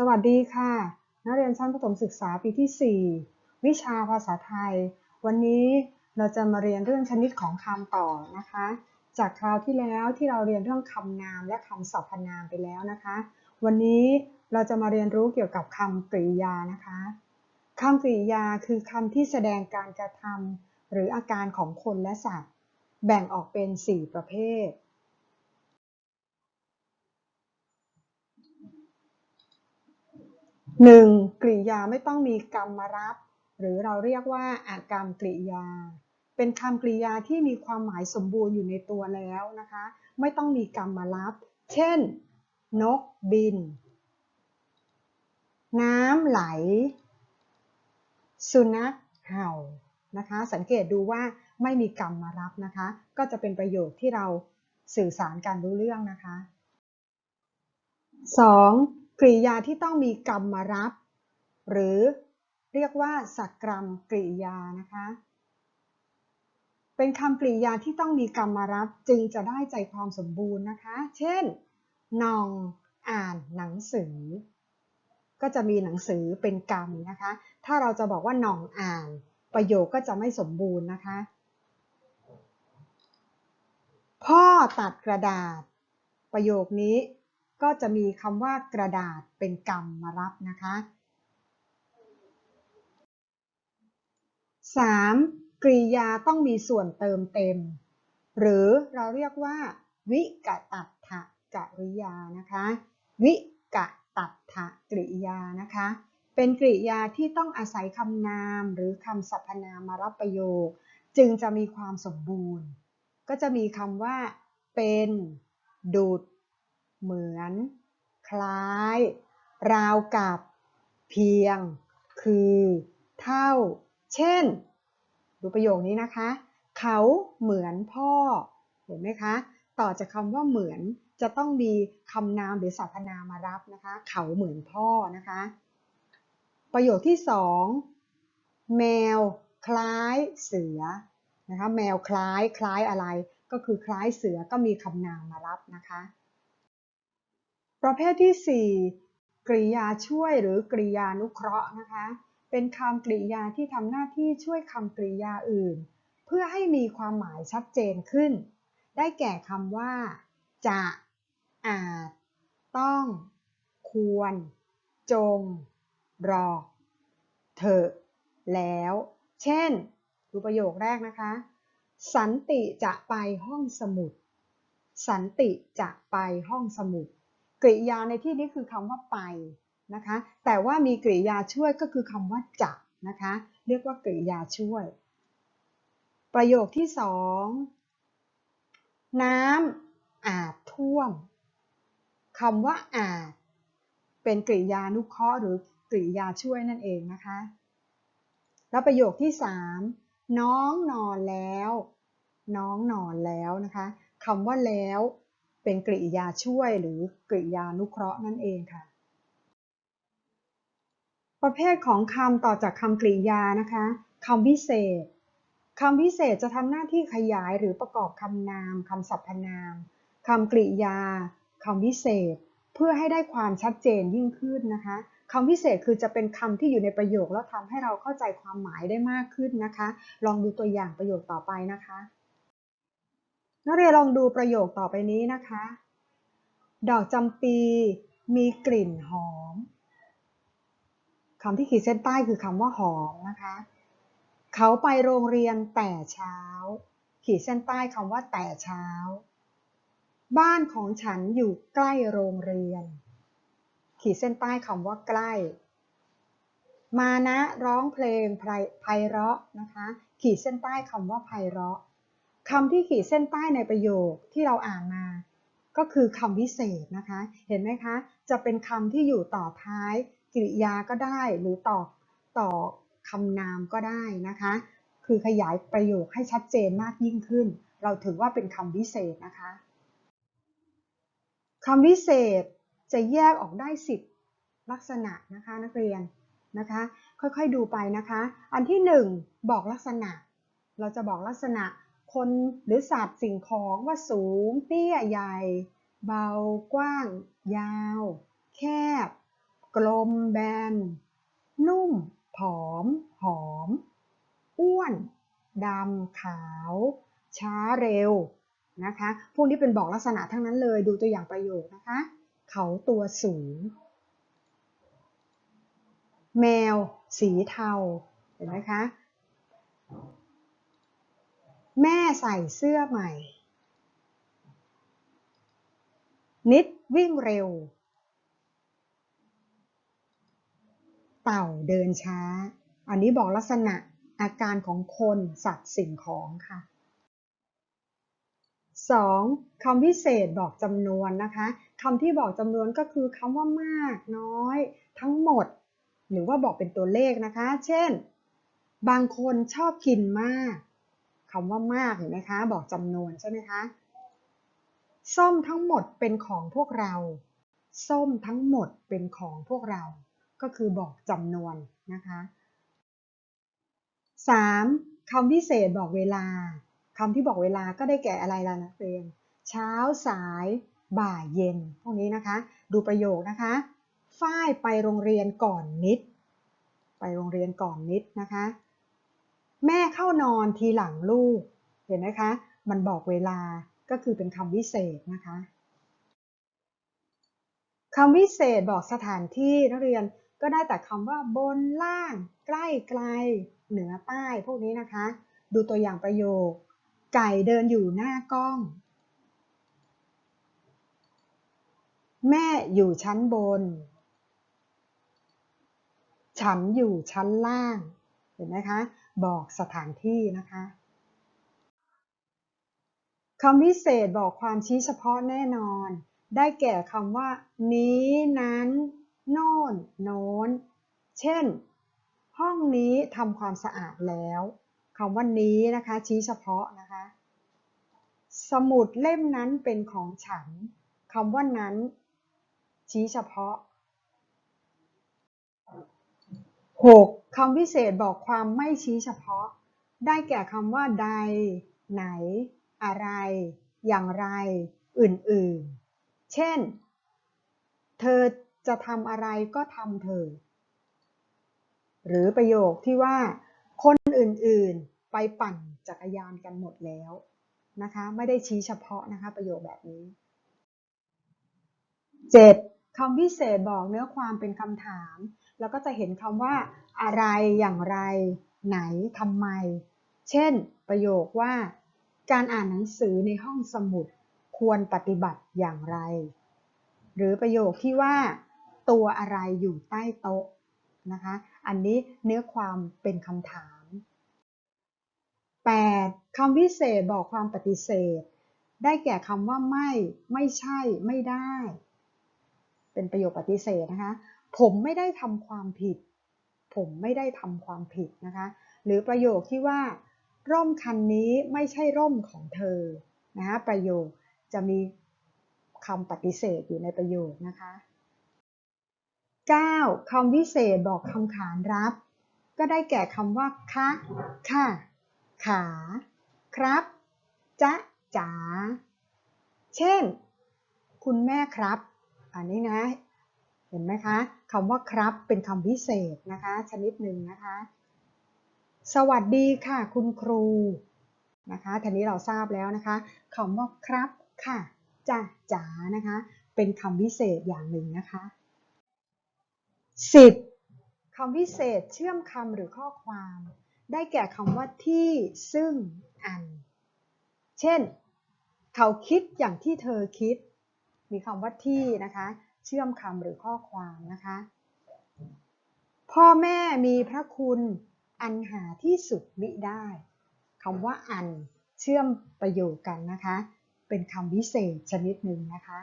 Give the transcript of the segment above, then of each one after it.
สวัสดีค่ะ นักเรียนชั้นประถมศึกษาปีที่ 4 วิชาภาษาไทย วันนี้เราจะมาเรียนเรื่องชนิดของคำต่อนะคะ จากคราวที่แล้วที่เราเรียนเรื่องคำนามและคำสรรพนามไปแล้วนะคะ วันนี้เราจะมาเรียนรู้เกี่ยวกับคำกริยานะคะคำกริยาคือคำที่แสดงการกระทำหรืออาการของคนและสัตว์ แบ่งออกเป็น 4 ประเภท หนึ่งกริยาไม่ต้องมีกรรมมารับ หรือเราเรียกว่าอากรรมกริยา เป็นคำกริยาที่มีความหมายสมบูรณ์อยู่ในตัวแล้วนะคะ ไม่ต้องมีกรรมมารับ เช่น นกบิน น้ำไหล สุนัขเห่านะคะ สังเกตดูว่าไม่มีกรรมมารับนะคะ ก็จะเป็นประโยคที่เราสื่อสารการรู้เรื่องนะคะ 2. กริยาที่ต้องมีกรรมมารับ หรือเรียกว่าสักกรรมกริยานะคะ เป็นคำกริยาที่ต้องมีกรรมมารับจึงจะได้ใจความสมบูรณ์นะคะ เช่นนองอ่านหนังสือ ก็จะมีหนังสือเป็นกรรมนะคะ ถ้าเราจะบอกว่าน่องอ่าน ประโยคก็จะไม่สมบูรณ์นะคะ พ่อตัดกระดาษ ประโยคนี้ ก็จะมีคำว่ากระดาษเป็นกรรมมารับนะคะ 3. กริยาต้องมีส่วนเติมเต็ม หรือเราเรียกว่า วิกตัตถกริยานะคะ วิกตัตถกริยานะคะ เป็นกริยาที่ต้องอาศัยคำนามหรือคำสรรพนามมารับประโยค จึงจะมีความสมบูรณ์ ก็จะมีคำว่า เป็น ดุด เหมือน คล้าย ราวกับ เพียง คือ เท่า เช่น ดูประโยคนี้นะคะ เขาเหมือนพ่อ เห็นไหมคะ ต่อจากคำว่าเหมือนจะต้องมีคำนามหรือสรรพนามมารับนะคะ เขาเหมือนพ่อนะคะ ประโยคที่สองแมวคล้ายเสือนะคะ แมวคล้ายคล้ายอะไร ก็คือคล้ายเสือก็มีคำนามมารับนะคะ ประเภทที่ 4 กริยาช่วยหรือกริยานุเคราะห์นะคะ เป็นคำกริยาที่ทำหน้าที่ช่วยคำกริยาอื่น เพื่อให้มีความหมายชัดเจนขึ้น ได้แก่คำว่า จะ อาจ ต้อง ควร จง รอ เถอะ แล้ว เช่น ดูประโยคแรกนะคะ สันติจะไปห้องสมุด สันติจะไปห้องสมุด กริยาในที่นี้คือคำว่าไปนะคะ แต่ว่ามีกริยาช่วยก็คือคำว่าจะนะคะ เรียกว่ากริยาช่วย ประโยคที่สองน้ำอาจท่วมคำว่าอาจ เป็นกริยานุเคราะห์หรือกริยาช่วยนั่นเองนะคะ แล้วประโยคที่3น้องนอนแล้ว น้องนอนแล้วนะคะคำว่าแล้ว เป็นกริยาช่วยหรือกริยานุเคราะห์นั่นเองค่ะ ประเภทของคำต่อจากคำกริยานะคะคำวิเศษคำวิเศษจะทำหน้าที่ขยายหรือประกอบคำนามคำสรรพนามคำกริยาคำวิเศษ เพื่อให้ได้ความชัดเจนยิ่งขึ้นนะคะคำวิเศษคือจะเป็นคำที่อยู่ในประโยคแล้วทำให้เราเข้าใจความหมายได้มากขึ้นนะคะ ลองดูตัวอย่างประโยคต่อไปนะคะ นักเรียนลองดูประโยคต่อไปนี้นะคะ ดอกจำปีมีกลิ่นหอมคำที่ขีดเส้นใต้คือคำว่าหอมนะคะ เขาไปโรงเรียนแต่เช้า ขีดเส้นใต้คำว่าแต่เช้า บ้านของฉันอยู่ใกล้โรงเรียน ขีดเส้นใต้คำว่าใกล้ มานะร้องเพลงไพเราะนะคะ ขีดเส้นใต้คำว่าไพเราะ คำที่ขีดเส้นใต้ในประโยคที่เราอ่านมา ก็คือคำวิเศษนะคะ เห็นไหมคะ จะเป็นคำที่อยู่ต่อท้ายกริยาก็ได้ หรือต่อต่อคำนามก็ได้นะคะ คือขยายประโยคให้ชัดเจนมากยิ่งขึ้น เราถือว่าเป็นคำวิเศษนะคะคำวิเศษจะแยกออกได้ 10 ลักษณะนะคะนักเรียนนะคะ ค่อยๆดูไปนะคะ อันที่ 1 บอกลักษณะ เราจะบอกลักษณะ คนหรือสัตว์สิ่งของว่าสูง เตี้ยใหญ่ เบากว้าง ยาว แคบกกลมแบน นุ่ม ผอม หอม อ้วนดำขาว ช้าเร็วนะคะ พวกนี้เป็นบอกลักษณะทั้งนั้นเลยดูตัวอย่างประโยคนะคะ เขาตัวสูง แมว สีเทา เห็นไหมคะ แม่ใส่เสื้อใหม่ นิดวิ่งเร็ว เต่าเดินช้า อันนี้บอกลักษณะอาการของคนสัตว์สิ่งของค่ะ 2. คำวิเศษบอกจำนวนนะคะคำที่บอกจำนวนก็คือคำว่ามากน้อย ทั้งหมด หรือว่าบอกเป็นตัวเลขนะคะ เช่น บางคนชอบกินมาก คำว่ามากเห็นไหมคะ บอกจำนวนใช่ไหมคะ ส้มทั้งหมดเป็นของพวกเรา ส้มทั้งหมดเป็นของพวกเรา ก็คือบอกจำนวนนะคะ 3. คำพิเศษบอกเวลาคำที่บอกเวลาก็ได้แก่อะไรล่ะนักเรียนเช้าสายบ่ายเย็น พวกนี้นะคะ ดูประโยคนะคะ ฝ้ายไปโรงเรียนก่อนนิด ไปโรงเรียนก่อนนิดนะคะ แม่เข้านอนทีหลังลูก เห็นไหมคะ มันบอกเวลาก็คือเป็นคำวิเศษนะคะคำวิเศษบอกสถานที่นักเรียนก็ได้แต่คำว่าบนล่าง ใกล้ไกล เหนือใต้พวกนี้นะคะ ดูตัวอย่างประโยค ไก่เดินอยู่หน้ากล้อง แม่อยู่ชั้นบน ฉันอยู่ชั้นล่าง เห็นไหมคะ บอกสถานที่นะคะคำวิเศษบอกความชี้เฉพาะแน่นอน ได้แก่คำว่า นี้นั้น โน่น โน้น เช่น ห้องนี้ทำความสะอาดแล้วคำว่านี้นะคะ ชี้เฉพาะนะคะ สมุดเล่มนั้นเป็นของฉันคำว่านั้น ชี้เฉพาะ 6. คำพิเศษบอกความไม่ชี้เฉพาะ ได้แก่คำว่าใด ไหน อะไร อย่างไร อื่นๆ เช่น เธอจะทำอะไรก็ทำเธอ หรือประโยคที่ว่า คนอื่นๆ ไปปั่นจักรยานกันหมดแล้วนะคะ ไม่ได้ชี้เฉพาะนะคะประโยคแบบนี้ 7. คำพิเศษบอกเนื้อความเป็นคำถาม แล้วก็จะเห็นคำว่าอะไรอย่างไร ไหนทำไม เช่น ประโยคว่า การอ่านหนังสือในห้องสมุดควรปฏิบัติอย่างไร หรือประโยคที่ว่า ตัวอะไรอยู่ใต้โต๊ะนะคะ อันนี้เนื้อความเป็นคำถาม 8. คำวิเศษบอกความปฏิเสธ ได้แก่คำว่าไม่ ไม่ใช่ ไม่ได้ เป็นประโยคปฏิเสธนะคะ ผมไม่ได้ทำความผิด ผมไม่ได้ทำความผิดนะคะ หรือประโยคที่ว่า ร่มคันนี้ไม่ใช่ร่มของเธอนะคะประโยคจะมีคำปฏิเสธอยู่ในประโยคนะคะ 9. คำวิเศษบอกคำขานรับ ก็ได้แก่คำว่าคะค่ะ ขา ครับ จ๊ะจ๋า เช่น คุณแม่ครับ อันนี้นะ เห็นไหมคะคำว่าครับเป็นคำพิเศษนะคะ ชนิดหนึ่งนะคะ สวัสดีค่ะ คุณครูนะคะทีนี้เราทราบแล้วนะคะคำว่าครับค่ะจ้ะจ๋านะคะ เป็นคำพิเศษอย่างหนึ่งนะคะ 10. คำพิเศษเชื่อมคำหรือข้อความ ได้แก่คำว่าที่ซึ่งอัน เช่น เขาคิดอย่างที่เธอคิด มีคำว่าที่นะคะ เชื่อมคำหรือข้อความนะคะ พ่อแม่มีพระคุณอันหาที่สุดมิได้คำว่าอันเชื่อมประโยคกันนะคะ เป็นคำวิเศษชนิดหนึ่งนะคะ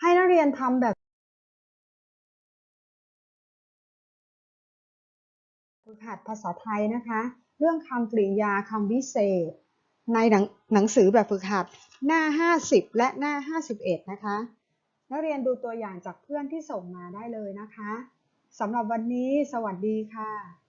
ให้นักเรียนทำแบบฝึกหัดภาษาไทยนะคะ เรื่องคำกริยาคำวิเศษ ในหนังหนังสือแบบฝึกหัดหน้า 50 และหน้า 51 นะคะ นักเรียนดูตัวอย่างจากเพื่อนที่ส่งมาได้เลยนะคะสำหรับวันนี้ สวัสดีค่ะ